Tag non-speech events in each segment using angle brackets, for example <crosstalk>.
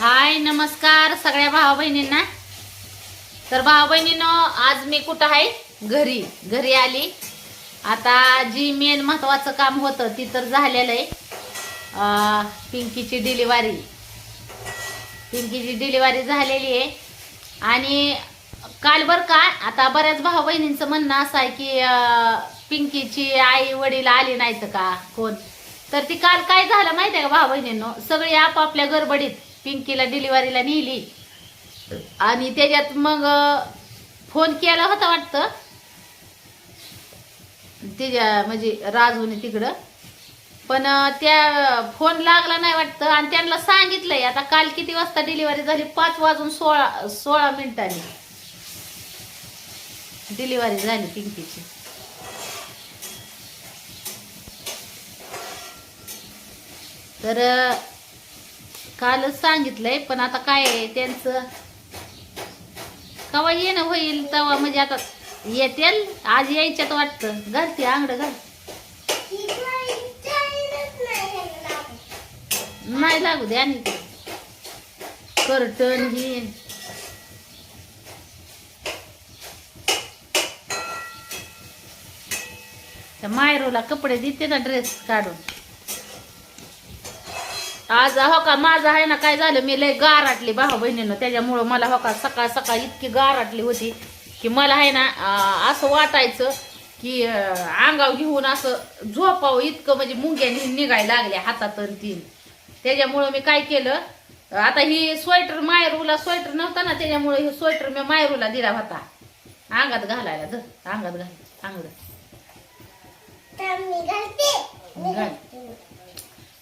हाय नमस्कार सगळ्या भावा बहिणींना तर भावा बहिणीनं आज मी कुठं आहे? घरी घरी आली. आता जी मेन महत्वाचं काम होतं ती तर झालेलं आहे. पिंकीची डिलिव्हरी पिंकीची डिलिव्हरी झालेली आहे. आणि काल बरं का आता बऱ्याच भाऊ बहिणींचं म्हणणं असं आहे की पिंकीची आई वडील आली नाहीत का कोण? तर ती काल काय झालं माहिती आहे का भाऊ बहिणींनो सगळी आपापल्या गडबडीत. पिंकीला डिलिव्हरीला नेली. आणि त्याच्यात मग फोन केला होता वाटतं. तिच्या म्हणजे राजूने तिकडं. पण त्या फोन लागला नाही वाटतं. आणि त्यांना सांगितलंय आता काल किती वाजता डिलिव्हरी झाली? पाच वाजून सोळा सोळा मिनिटांनी. डिलिव्हरी झाली पिंकीची. तर कालच सांगितलंय पण आता काय आहे त्यांचं कवा येणं होईल तेव्हा म्हणजे आता येतील आज यायच्यात वाटतं. घालते आंगड घाल. नाही लागू दे आणि कर्टन ही. मायरोला कपडे देते ना ड्रेस काढून. आज हो का माझं आहे ना काय झालं मी लय गाराटली भाऊ बहिणीनं. त्याच्यामुळं मला हो का सकाळ सकाळ इतकी गाराटली होती की मला आहे ना असं वाटायचं की अंगाव घेऊन असं झोपावं इतकं म्हणजे मुंग्या नि- निघायला लागल्या हातात आणि तीन. त्याच्यामुळं मी काय केलं आता ही स्वेटर मायरूला स्वेटर नव्हता ना त्याच्यामुळे हे स्वेटर मी मायरूला दिला होता. अंगात घालायला धर अंगात घाल अंगात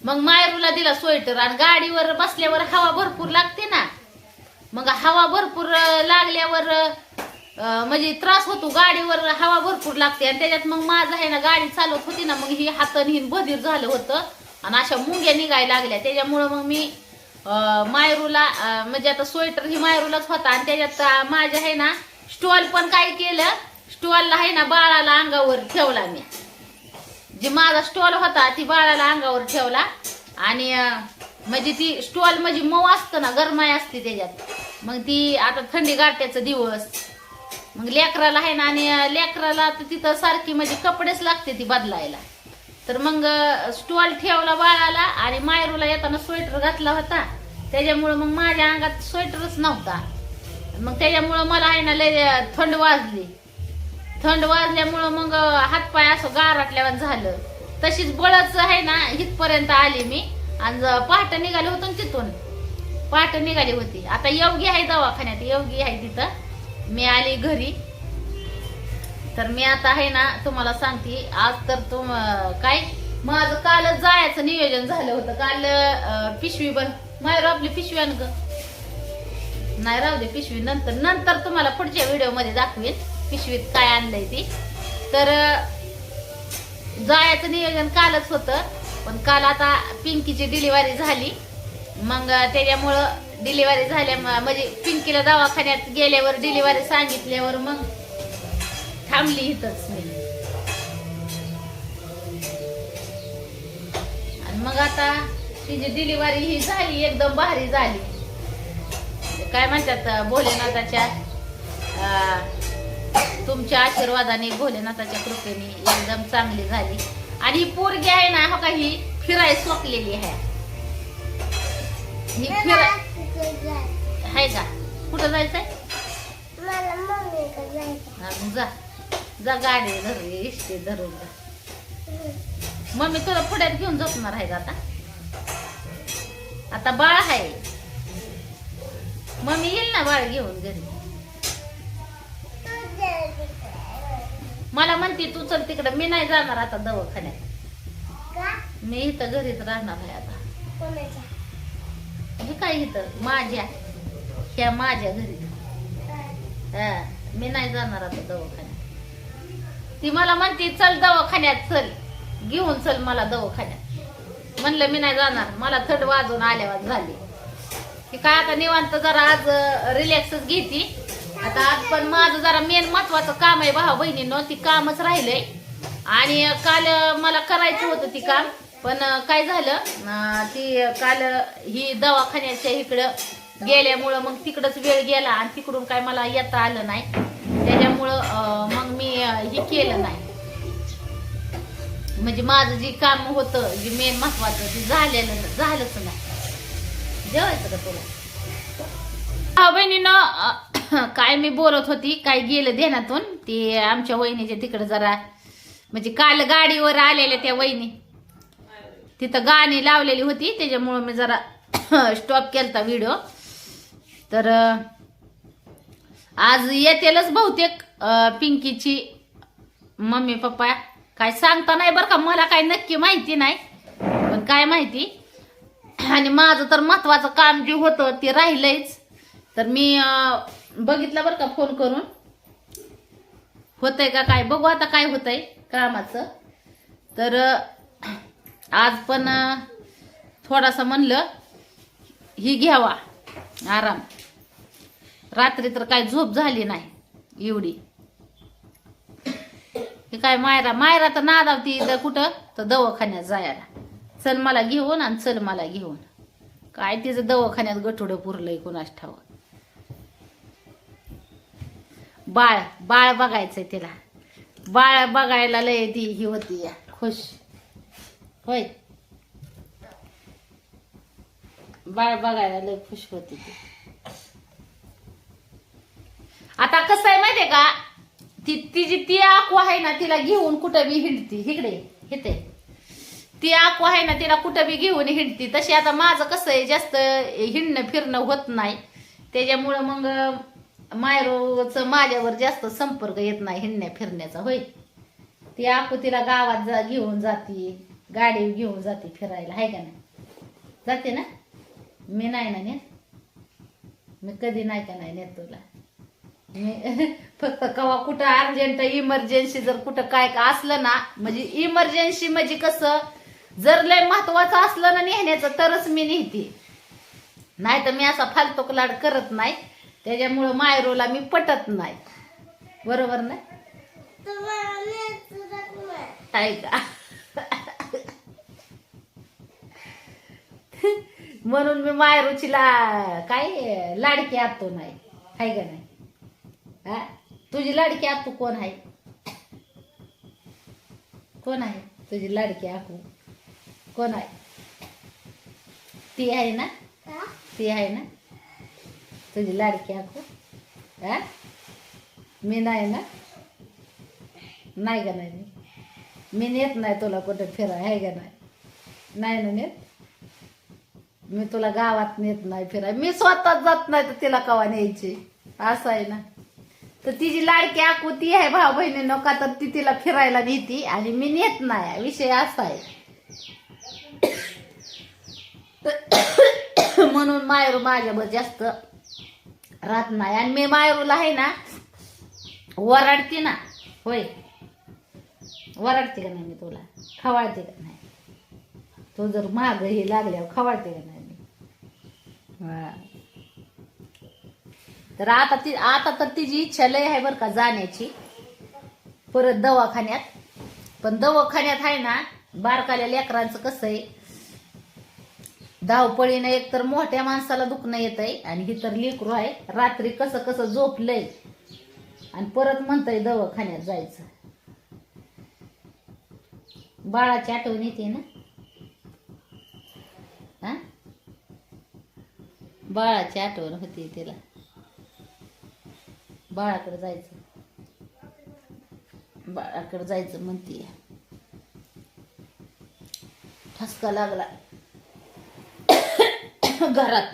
मग मायरूला दिला स्वेटर आणि गाडीवर बसल्यावर हवा भरपूर लागते ना. मग हवा भरपूर लागल्यावर म्हणजे त्रास होतो गाडीवर हवा भरपूर लागते आणि त्याच्यात मग माझं आहे ना गाडी चालवत होती ना मग ही हातन हिन बधीर झालं होतं आणि अशा मुंग्या निघायला लागल्या. त्याच्यामुळं मग मी मायरूला म्हणजे आता स्वेटर ही मायरूलाच होता आणि त्याच्यात माझ्या आहे ना स्टॉल पण काय केलं स्टॉलला आहे ना बाळाला अंगावर ठेवला मी. जी माझा स्टॉल होता ती बाळाला अंगावर ठेवला. आणि म्हणजे ती स्टॉल म्हणजे मऊ असतं ना गरमाई असते त्याच्यात. मग ती आता थंडी गाठ्याचा दिवस. मग लेकराला आहे ना आणि लेकराला तर तिथं सारखी म्हणजे कपडेच लागते ती बदलायला. तर मग स्टॉल ठेवला बाळाला आणि मायरूला येताना स्वेटर घातला होता. त्याच्यामुळं मग माझ्या अंगात स्वेटरच नव्हता. मग त्याच्यामुळं मला आहे ना लय थंड वाजली. थंड वाजल्यामुळं मग हातपाय असं गारटल्यावर झालं. तशीच बळच आहे ना इथपर्यंत आली मी. आणि पहाट पहाटे निघाली होतो ना तिथून. पहाट निघाली होती. आता योगी आहे दवाखान्यात योगी आहे तिथं. मी आली घरी. तर मी आता आहे ना तुम्हाला सांगते आज तर तुम काय? माझं काल जायचं नियोजन झालं होतं. काल पिशवी बन मायरो आपली पिशवी आण ग. नाही राहू दे पिशवी नंतर नंतर तुम्हाला पुढच्या व्हिडिओमध्ये पिशवीत काय आणलंय ती. तर जायचं नियोजन कालच होतं पण काल आता पिंकीची डिलिव्हरी झाली. मग त्याच्यामुळं डिलिव्हरी झाल्या म्हणजे पिंकीला दवाखान्यात गेल्यावर डिलिव्हरी सांगितल्यावर मग थांबली इथंच मी. आणि मग आता तिची डिलिव्हरी ही झाली एकदम भारी झाली. काय म्हणतात भोलेनाथाच्या अं, तुमच्या आशीर्वादाने भोलेनाथाच्या कृपेने एकदम चांगली झाली. आणि पोरगी आहे ना हो का ही फिराय सोकलेली आहे. ही फिराय आहे का? कुठं जायचंय? जा. जा गाडी धर इष्टे धरून जा. मम्मी तुला पुढ्यात घेऊन झोपणार आहे का आता? आता बाळ आहे. मम्मी येईल ना बाळ घेऊन घरी? मला म्हणते तू चल तिकडे. मी नाही जाणार आता दवाखान्यात. मी इथं घरीच राहणार आहे आता. हे काय इथं? माझ्या. ह्या माझ्या घरी. हा. मी नाही जाणार आता दवाखान्यात. ती मला म्हणते चल दवाखान्यात चल. घेऊन चल मला दवाखान्यात. म्हणलं मी नाही जाणार. मला थंड वाजून आल्यावर झाली. ती काय आता निवांत जरा आज रिलॅक्सच घेती. आता आज पण माझं जरा मेन महत्वाचं काम आहे भाऊ बहिणींनो ती कामच राहिलंय. आणि काल मला करायचं होतं ती काम पण काय झालं ती काल ही दवाखान्याच्या इकडं गेल्यामुळं मग तिकडंच वेळ गेला आणि तिकडून काय मला येता आलं नाही. त्याच्यामुळं मग मी हे केलं नाही. म्हणजे माझं जे काम होतं जे मेन महत्वाचं ते झालेलं झालंच नाही. जेवायचं का तुला? हा बहिणीनं काय मी बोलत होती काय गेलं ध्यानातून ते आमच्या वहिनीच्या तिकडं जरा म्हणजे काल गाडीवर आलेल्या त्या वहिनी. तिथं गाणी लावलेली होती त्याच्यामुळं मी जरा स्टॉप केलता व्हिडिओ तर आज येतेलच बहुतेक पिंकीची मम्मी पप्पा. काय सांगता नाही बरं का मला काय नक्की माहिती नाही पण काय माहिती. आणि माझं तर महत्वाचं काम जे होतं ते राहिलंच तर मी बघितलं बरं का फोन करून. होतंय का काय? बघू आता काय होतंय कामाचं. तर आज पण थोडासा म्हणलं ही घ्यावा आराम. रात्री तर काय झोप झाली नाही एवढी. हे काय मायरा? मायरा तर नादावती तर कुठं? तर दवाखान्यात जायला. चल मला घेऊन आणि चल मला घेऊन. काय तिचं दवाखान्यात गठुडं पुरलंय कोणास ठावं बाळ बाळ बघायचंय तिला. बाळ बघायला लय ती ही होती. या खुश. होय. बाळ बघायला लय खुश होती ती. आता कसं आहे माहितीये का? ती तिची ती आकू आहे ना तिला घेऊन कुठं बी हिंडती. इकडे हिते ती आकू आहे ना तिला कुठं बी घेऊन हिंडती. तशी आता माझं कसं आहे जास्त हिंडणं फिरणं होत नाही. त्याच्यामुळं मग मायरोच माझ्यावर जास्त संपर्क येत नाही हिंडण्या फिरण्याचा होय? ती आकुतीला गावात जा घेऊन जाते गाडी घेऊन जाते फिरायला आहे का नाही? जाते ना? मी नाही ना नेत. मी कधी नाही का नाही नेत तुला? मी <laughs> फक्त कवा कुठं अर्जंट इमर्जन्सी जर कुठं काय का असलं ना म्हणजे इमर्जन्सी म्हणजे कसं जर लय महत्वाचं असलं ना नेहण्याचं तरच मी नेहते नाही तर मी असा फालतूक लाड करत नाही. त्याच्यामुळं मायरोला मी पटत नाही. बरोबर ना? आहे का म्हणून मी मायरूची ला काय लाडकी आतो नाही. आहे का नाही? हा? तुझी लाडकी आतू कोण आहे? कोण आहे? तुझी लाडकी आकू कोण आहे? ती आहे ना? ती आहे ना? तुझी लाडकी आकू हा मी नाही ना नाही का नाही मी मी नेत नाही तुला कुठं फिरा आहे का नाही नाही ना नेत मी तुला गावात नेत नाही फिराय मी स्वतः जात नाही तर तिला कवा न्यायची असं आहे ना तर तिची लाडकी आकू ती आहे भाऊ बहिणी नका तर ती तिला फिरायला नेती आणि मी नेत नाही विषय असा आहे म्हणून मायर माझ्यावर जास्त राहत नाही. आणि मी मायरूला आहे ना वराडते ना. होय. वराडते का नाही मी तुला? खवाळते का नाही? तो जर महाग हे लागल्यावर खवाळते का नाही मी? हा. तर आता ती आता तर तिची इच्छा लय आहे बरं का जाण्याची. परत दवाखान्यात. पण दवाखान्यात आहे ना बारकाल्या लेकरांचं कसं आहे? धावपळीनं एक तर मोठ्या माणसाला दुखणं येत आहे आणि ही तर लेकरू आहे. रात्री कसं कसं झोपलंय. आणि परत म्हणतंय दवाखान्यात जायचं. बाळाची आठवण येते ना? हा? बाळाची आठवण होती तिला. बाळाकडे जायचं. बाळाकडे जायचं म्हणते ठसका लागला. <laughs> घरात.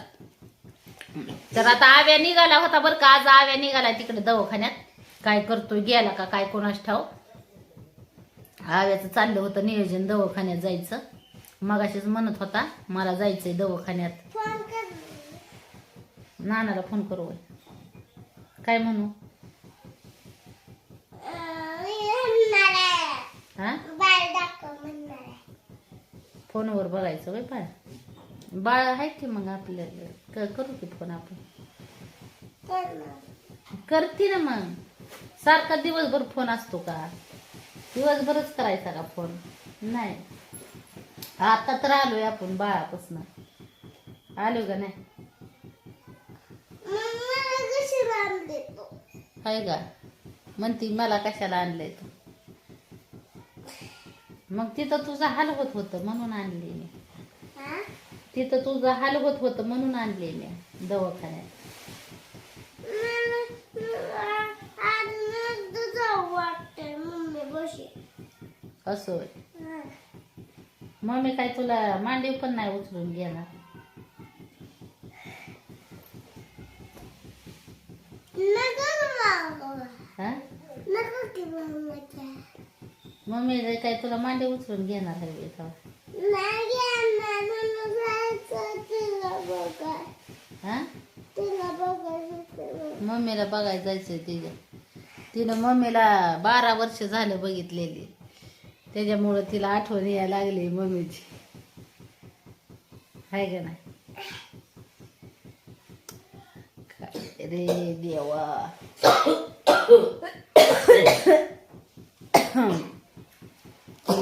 तर आता आव्या निघाला होता बरं का आज आव्या निघाला तिकडे दवाखान्यात. काय करतोय गेला का काय कोणास ठाव. आव्याचं चाललं होतं नियोजन दवाखान्यात जायचं. मगाशीच म्हणत होता मला जायचंय दवाखान्यात. नानाला फोन करू. काय म्हणू? हा? फोनवर बघायचं पाय बाळ आहे की मग आपल्याला क- करू की फोन आपण? करते ना मग. सारखा दिवसभर फोन असतो का? दिवसभरच करायचा का फोन? नाही. आता तर आलोय आपण बाळापासून. आलो का नाही? आहे का? म्हणती मला कशाला आणलंय तू? मग तिथं तुझा हाल होत होतं म्हणून आणली मी. तिथं तुझं हाल होत होतं म्हणून आणलेल्या दवाखान्यात. असं होय. काय तुला मांडीव पण नाही उचलून घेणार? हा? मम्मी काय तुला मांडी उचलून घेणार हवी मम्मीला बघायला जायचंय तिच्या तिनं मम्मीला बारा वर्ष झालं बघितलेली त्याच्यामुळं तिला आठवण यायला लागली मम्मीची आहे का नाही काय रे देवा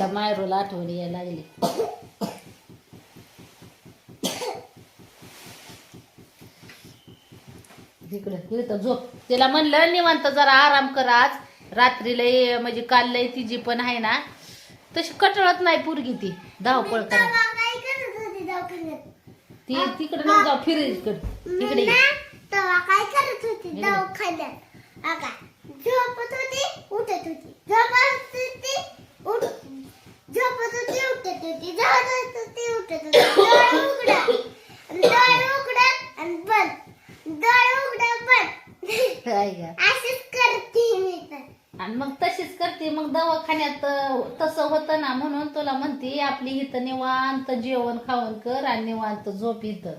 तिला मायरोला आठवण यायला लागली. तिकडं झोप. तिला म्हणलं निवांत जरा आराम कर आज. रात्री लय म्हणजे काल लय तिची पण आहे ना. तशी कटळत नाही पोरगी ती. धावपळ करा. ती तिकडे नको जाऊ फिरेज कर तिकडे ये. तेव्हा काय करत होती इकडे. दवाखान्यात. झोपत होती उठत होती. झोपत होती उठ. झोपत होती उठत होती झोपत होती उठत होती डोळे उघडा आणि डोळे उघडा आणि बंद डोळे उघडा बंद आहे का अशीच करते मी तर आणि मग तशीच करते मग दवाखान्यात अं, तसं होतं ना म्हणून तुला म्हणते आपली इथं निवांत जेवण खाऊन कर आणि निवांत झोप इथं.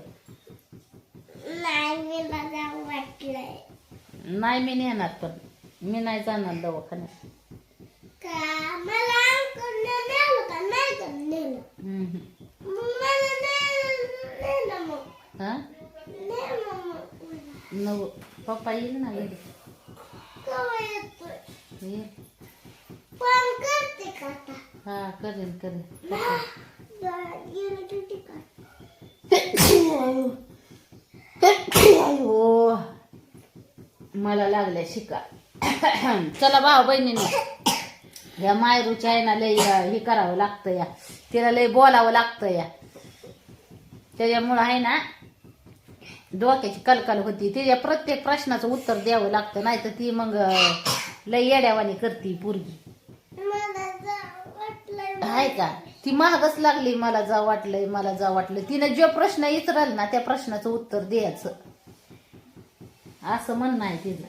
नाही मला वाटलंय नाही मी नेणार पण. मी नाही जाणार दवाखान्यात. का? मला अंकलने नेलं का नाही का नेलं हम्म. मग मला नेलं नेलं मग हा नेलं मग नव पप्पा येईल ना घरी हा करेन करेन हो मला लागल्या शिका चला भाऊ बहिणीने या मायरूच्या आहे ना लय हे करावं लागतं या. तिला लय बोलावं लागतं या. त्याच्यामुळं आहे ना डोक्याची कलकल होती. तिच्या प्रत्येक प्रश्नाचं उत्तर द्यावं लागतं नाही तर ती मग लय येड्यावानी करती पोरगी. वाटलंय आहे का? ती महागच लागली मला जा वाटलंय मला जा वाटलं तिनं जो प्रश्न विचारल ना त्या प्रश्नाचं उत्तर द्यायचं. असं म्हणणं आहे तिचं.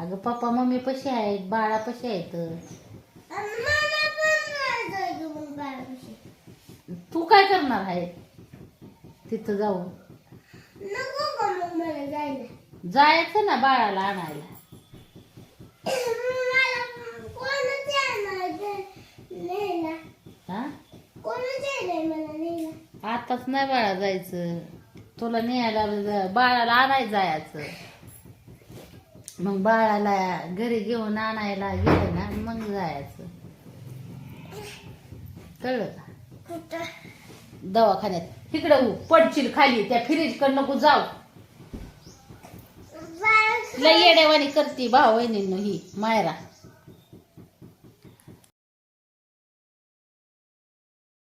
अगं पप्पा मम्मी पशी आहेत बाळा पशी आहेत. तू काय करणार आहे? तिथं जायला. जायचं ना बाळाला आणायला. हा? आताच नाही बाळा जायचं. तुला न्यायला बाळाला आणायला जायचं. मग बाळाला घरी घेऊन आणायला गेलं ना मग जायचं. कळलं का? दवाखान्यात. तिकडं पडशील खाली त्या फ्रीजकडे नको जाऊ. लय येड्यावानी करते भाऊ बहिणींनो ही मायरा.